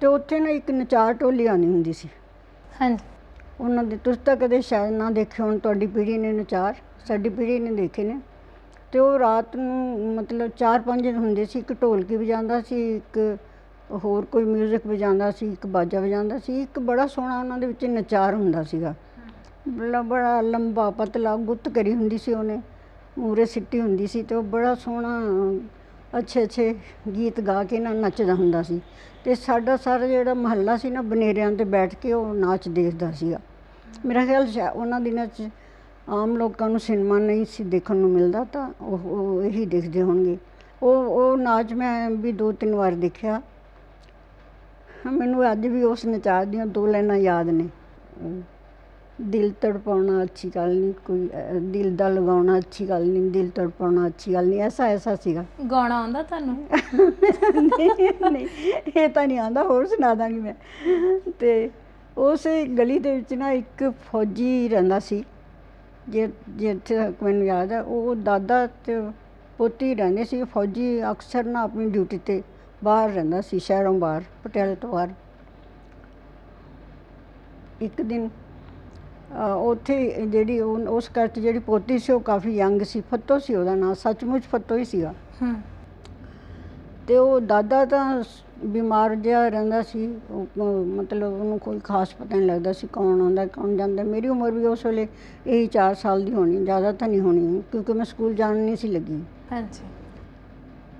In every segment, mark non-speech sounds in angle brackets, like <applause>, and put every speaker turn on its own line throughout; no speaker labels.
ਤੇ ਉੱਥੇ ਨਾ ਇੱਕ ਨਚਾਰ ਟੋਲੀ ਆਉਂਦੀ ਹੁੰਦੀ ਸੀ।
ਹਾਂਜੀ।
ਉਹਨਾਂ ਦੇ ਤੁਸੀਂ ਤਾਂ ਕਦੇ ਸ਼ਾਇਦ ਨਾ ਦੇਖੇ ਹੋਣ ਤੁਹਾਡੀ ਪੀੜ੍ਹੀ ਨੇ ਨਚਾਰ ਸਾਡੀ ਪੀੜ੍ਹੀ ਨੇ ਦੇਖੇ ਨੇ। ਤੇ ਉਹ ਰਾਤ ਨੂੰ ਮਤਲਬ ਚਾਰ ਪੰਜ ਹੁੰਦੇ ਸੀ ਇੱਕ ਢੋਲਕੀ ਵਜਾਉਂਦਾ ਸੀ ਇੱਕ ਹੋਰ ਕੋਈ 뮤직 ਵਜਾਉਂਦਾ ਸੀ ਇੱਕ ਬਾਜਾ ਵਜਾਉਂਦਾ ਸੀ ਇੱਕ ਬੜਾ ਸੋਹਣਾ ਉਹਨਾਂ ਦੇ ਵਿੱਚ ਨਚਾਰ ਹੁੰਦਾ ਸੀਗਾ। ਬੜਾ ਬੜਾ ਲੰਬਾ ਪਤਲਾ ਗੁੱਤ ਕਰੀ ਹੁੰਦੀ ਸੀ ਉਹਨੇ ਮੂਰੇ ਸਿੱਟੀ ਹੁੰਦੀ ਸੀ ਤੇ ਉਹ ਬੜਾ ਸੋਹਣਾ ਅੱਛੇ ਅੱਛੇ ਗੀਤ ਗਾ ਕੇ ਨਾ ਨੱਚਦਾ ਹੁੰਦਾ ਸੀ। ਅਤੇ ਸਾਡਾ ਸਾਰਾ ਜਿਹੜਾ ਮਹੱਲਾ ਸੀ ਨਾ ਬਨੇਰਿਆਂ ਤੇ ਬੈਠ ਕੇ ਉਹ ਨਾਚ ਦੇਖਦਾ ਸੀਗਾ। ਮੇਰਾ ਖਿਆਲ ਸ਼ਾ- ਉਹਨਾਂ ਦਿਨਾਂ 'ਚ ਆਮ ਲੋਕਾਂ ਨੂੰ ਸਿਨੇਮਾ ਨਹੀਂ ਸੀ ਦੇਖਣ ਨੂੰ ਮਿਲਦਾ ਤਾਂ ਉਹ ਉਹ ਇਹੀ ਦੇਖਦੇ ਹੋਣਗੇ। ਉਹ ਉਹ ਨਾਚ ਮੈਂ ਵੀ ਦੋ ਤਿੰਨ ਵਾਰ ਦੇਖਿਆ। ਮੈਨੂੰ ਅੱਜ ਵੀ ਉਸ ਨਚਾਰ ਦੀਆਂ ਦੋ ਲਾਈਨਾਂ ਯਾਦ ਨੇ। ਦਿਲ ਤੜਪਾਉਣਾ ਅੱਛੀ ਗੱਲ ਨਹੀਂ ਕੋਈ ਅਹ, ਦਿਲ ਦਾ ਲਗਾਉਣਾ ਅੱਛੀ ਗੱਲ ਨਹੀਂ ਦਿਲ ਤੜਪਾਉਣਾ ਅੱਛੀ ਗੱਲ ਨਹੀਂ ਐਸਾ ਐਸਾ ਸੀਗਾ।
ਗਾਉਣਾ ਆਉਂਦਾ ਤੁਹਾਨੂੰ?
ਨਹੀਂ ਨਹੀਂ, ਇਹ ਤਾਂ ਨਹੀਂ ਆਂਦਾ ਹੋਰ ਸੁਣਾ ਦਾਂਗੀ ਮੈਂ। ਤੇ ਉਸ ਗਲੀ ਦੇ ਵਿੱਚ ਨਾ ਇੱਕ ਫੌਜੀ ਰਹਿੰਦਾ ਸੀ ਜੇ ਜਿੱਥੇ ਤੱਕ ਮੈਨੂੰ ਯਾਦ ਹੈ ਉਹ ਦਾਦਾ ਤੇ ਪੋਤੀ ਰਹਿੰਦੇ ਸੀ ਫੌਜੀ ਅਕਸਰ ਨਾ ਆਪਣੀ ਡਿਊਟੀ ਤੇ ਬਾਹਰ ਰਹਿੰਦਾ ਸੀ ਸ਼ਹਿਰੋਂ ਬਾਹਰ ਪਟਿਆਲੇ ਤੋਂ ਬਾਹਰ। ਇੱਕ ਦਿਨ ਉੱਥੇ ਜਿਹੜੀ ਉਹ- ਉਸ 'ਚ ਜਿਹੜੀ ਪੋਤੀ ਸੀ ਉਹ ਕਾਫੀ ਯੰਗ ਸੀ ਫੱਤੋ ਸੀ ਉਹਦਾ ਨਾਂ ਸੱਚਮੁੱਚ ਫੱਤੋ ਹੀ ਸੀਗਾ।
ਹੂੰ।
ਤੇ ਉਹ ਦਾਦਾ ਤਾਂ ਸ- ਬਿਮਾਰ ਜਿਹਾ ਰਹਿੰਦਾ ਸੀ ਉਹ ਮਤਲਬ ਉਹਨੂੰ ਕੋਈ ਖਾਸ ਪਤਾ ਨਹੀਂ ਲੱਗਦਾ ਸੀ ਕੌਣ ਆਉਂਦਾ ਕੌਣ ਜਾਂਦਾ। ਮੇਰੀ ਉਮਰ ਵੀ ਉਸ ਵੇਲੇ ਇਹੀ 4 ਸਾਲ ਦੀ ਹੋਣੀ ਜ਼ਿਆਦਾ ਤਾਂ ਨਹੀਂ ਹੋਣੀ ਕਿਉਂਕਿ ਮੈਂ ਸਕੂਲ ਜਾਣ ਨਹੀਂ ਸੀ ਲੱਗੀ।
ਹਾਂਜੀ।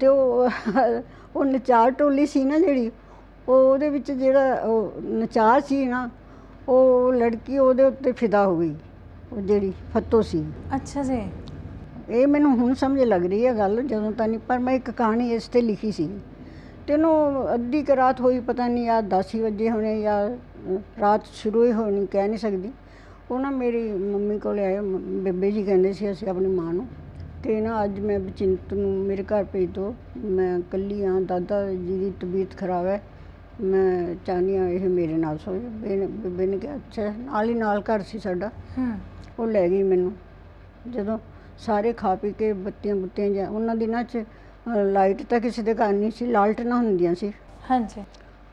ਤੇ ਉਹ <laughs> ਉਹ ਨਚਾਰ ਟੋਲੀ ਸੀ ਨਾ ਜਿਹੜੀ ਉਹ ਉਹਦੇ ਵਿੱਚ ਜਿਹੜਾ ਉਹ ਨਚਾਰ ਸੀ ਨਾ ਉਹ ਲੜਕੀ ਉਹਦੇ ਉੱਤੇ ਫਿਦਾ ਹੋ ਗਈ ਉਹ ਜਿਹੜੀ ਫੱਤੋ ਸੀ।
ਅੱਛਾ ਜੀ।
ਇਹ ਮੈਨੂੰ ਹੁਣ ਸਮਝ ਲੱਗ ਰਹੀ ਹੈ ਗੱਲ ਜਦੋਂ ਤਾਂ ਨਹੀਂ ਪਰ ਮੈਂ ਇੱਕ ਕਹਾਣੀ ਇਸ ਤੇ ਲਿਖੀ ਸੀ। ਤੇ ਉਹਨੂੰ ਅੱਧੀ ਕੁ ਰਾਤ ਹੋਈ ਪਤਾ ਨਹੀਂ ਯਾ 10 ਹੀ ਵਜੇ ਹੋਣੇ ਜਾਂ ਰਾਤ ਸ਼ੁਰੂ ਹੀ ਹੋਣੀ ਕਹਿ ਨਹੀਂ ਸਕਦੀ। ਉਹ ਨਾ ਮੇਰੀ ਮੰਮੀ ਕੋਲ ਆਏ ਮ- ਬੇਬੇ ਜੀ ਕਹਿੰਦੇ ਸੀ ਅਸੀਂ ਆਪਣੀ ਮਾਂ ਨੂੰ। ਤੇ ਨਾ ਅੱਜ ਮੈਂ ਬਚਿੰਤ ਨੂੰ ਮੇਰੇ ਘਰ ਭੇਜ ਦਿਓ ਮੈਂ ਇਕੱਲੀ ਹਾਂ ਦਾਦਾ ਜੀ ਦੀ ਤਬੀਅਤ ਖਰਾਬ ਹੈ। ਮੈਂ ਚਾਹੁੰਦੀ ਹਾਂ ਇਹ ਮੇਰੇ ਨਾਲ ਸੋਏ ਬੇਬੇ ਨੇ ਬੇਬੇ ਨੇ ਕਿਹਾ ਅੱਛਾ ਨਾਲ ਹੀ ਨਾਲ ਘਰ ਸੀ ਸਾਡਾ।
ਹੂੰ।
ਉਹ ਲੈ ਗਈ ਮੈਨੂੰ। ਜਦੋਂ ਸਾਰੇ ਖਾ ਪੀ ਕੇ ਬੱਤੀਆਂ ਬੁੱਤੀਆਂ ਜਾਂ ਉਹਨਾਂ ਦਿਨਾਂ 'ਚ ਲਾਈਟ ਤਾਂ ਕਿਸੇ ਦੇ ਘਰ ਨਹੀਂ ਸੀ ਲਾਲਟਨਾਂ ਹੁੰਦੀਆਂ ਸੀ।
ਹਾਂਜੀ।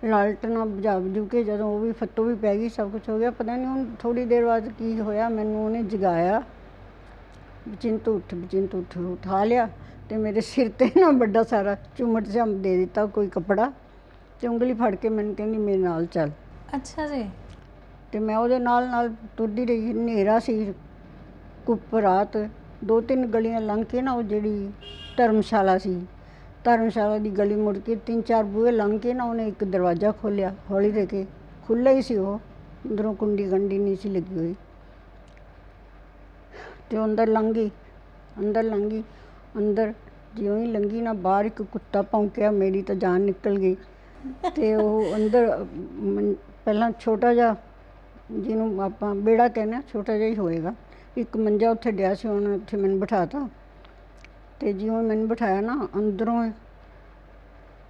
ਲਾਲਟਨਾਂ ਬੁਝਾ ਬੁਝੂ ਕੇ ਜਦੋਂ ਉਹ ਵੀ ਫੱਟੋ ਵੀ ਪੈ ਗਈ ਸਭ ਕੁਝ ਹੋ ਗਿਆ। ਪਤਾ ਨਹੀਂ ਹੁਣ ਥੋੜੀ ਦੇਰ ਬਾਅਦ ਕੀ ਹੋਇਆ ਮੈਨੂੰ ਉਹਨੇ ਜਗਾਇਆ। ਬਚਿੰਤ ਉੱਠ ਬਚਿੰਤ ਉੱਠ ਉਠਾ ਲਿਆ ਤੇ ਮੇਰੇ ਸਿਰ ਤੇ ਨਾ ਵੱਡਾ ਸਾਰਾ ਚੁੰਮਟ ਜਿਹਾ ਦੇ ਦਿੱਤਾ ਕੋਈ ਕੱਪੜਾ। ਤੇ ਉਂਗਲੀ ਫੜ ਕੇ ਮੈਨੂੰ ਕਹਿੰਦੀ ਮੇਰੇ ਨਾਲ ਚੱਲ।
ਅੱਛਾ ਜੀ।
ਤੇ ਮੈਂ ਉਹਦੇ ਨਾਲ ਨਾਲ ਤੁਰਦੀ ਰਹੀ ਹਨੇਰਾ ਸੀ ਕੁੱਪ ਰਾਤ। ਦੋ ਤਿੰਨ ਗਲੀਆਂ ਲੰਘ ਕੇ ਨਾ ਉਹ ਜਿਹੜੀ ਧਰਮਸ਼ਾਲਾ ਸੀ ਧਰਮਸ਼ਾਲਾ ਦੀ ਗਲੀ ਮੁੜ ਕੇ ਤਿੰਨ ਚਾਰ ਬੂਹੇ ਲੰਘ ਕੇ ਨਾ ਉਹਨੇ ਇੱਕ ਦਰਵਾਜ਼ਾ ਖੋਲ੍ਹਿਆ ਹੌਲੀ ਦੇ ਕੇ। ਖੁੱਲ੍ਹਾ ਹੀ ਸੀ ਉਹ ਅੰਦਰੋਂ ਕੁੰਡੀ ਗੰਡੀ ਨਹੀਂ ਸੀ ਲੱਗੀ ਹੋਈ। ਤੇ ਉਹ ਅੰਦਰ ਲੰਘੀ ਅੰਦਰ ਲੰਘੀ ਅੰਦਰ ਜਿਉਂ ਹੀ ਲੰਘੀ ਨਾ ਬਾਹਰ ਇੱਕ ਕੁੱਤਾ ਭੌਂਕਿਆ ਮੇਰੀ ਤਾਂ ਜਾਨ ਨਿਕਲ ਗਈ। ਤੇ ਉਹ ਅੰਦਰ ਮੰ- ਪਹਿਲਾਂ ਛੋਟਾ ਜਿਹਾ ਜਿਹਨੂੰ ਆਪਾਂ ਬੇੜਾ ਕਹਿੰਦੇ ਹਾਂ ਛੋਟਾ ਜਿਹਾ ਹੀ ਹੋਏਗਾ। ਇੱਕ ਮੰਜਾ ਉੱਥੇ ਡਿਆ ਸੀ ਉਹਨੇ ਉੱਥੇ ਮੈਨੂੰ ਬਿਠਾਤਾ। ਤੇ ਜਿਉਂ ਮੈਨੂੰ ਬਿਠਾਇਆ ਨਾ ਅੰਦਰੋਂ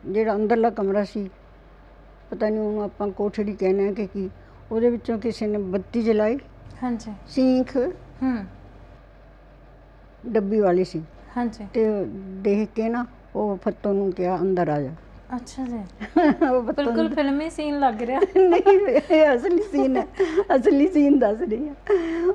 ਜਿਹੜਾ ਅੰਦਰਲਾ ਕਮਰਾ ਸੀ ਪਤਾ ਨਹੀਂ ਉਹਨੂੰ ਆਪਾਂ ਕੋਠੜੀ ਕਹਿੰਦੇ ਆ ਕਿ ਕੀ ਉਹਦੇ ਵਿੱਚੋਂ ਕਿਸੇ ਨੇ ਬੱਤੀ ਜਲਾਈ।
ਹਾਂਜੀ।
ਸੀਂਖ
ਹੂੰ।
ਡੱਬੀ ਵਾਲੀ ਸੀ।
ਹਾਂਜੀ।
ਤੇ ਦੇਖ ਕੇ ਨਾ ਉਹ ਫੱਤੋ ਨੂੰ ਕਿਹਾ ਅੰਦਰ ਆ ਜਾ।
ਅੱਛਾ ਜੀ। <laughs>
ਉਹ
ਬਿਲਕੁਲ ਫਿਲਮੀ ਸੀਨ ਲੱਗ ਰਿਹਾ। <laughs>
ਨਹੀਂ ਇਹ ਅਸਲੀ ਸੀਨ ਹੈ। ਅਸਲੀ ਸੀਨ ਦੱਸ ਰਹੀ ਹਾਂ।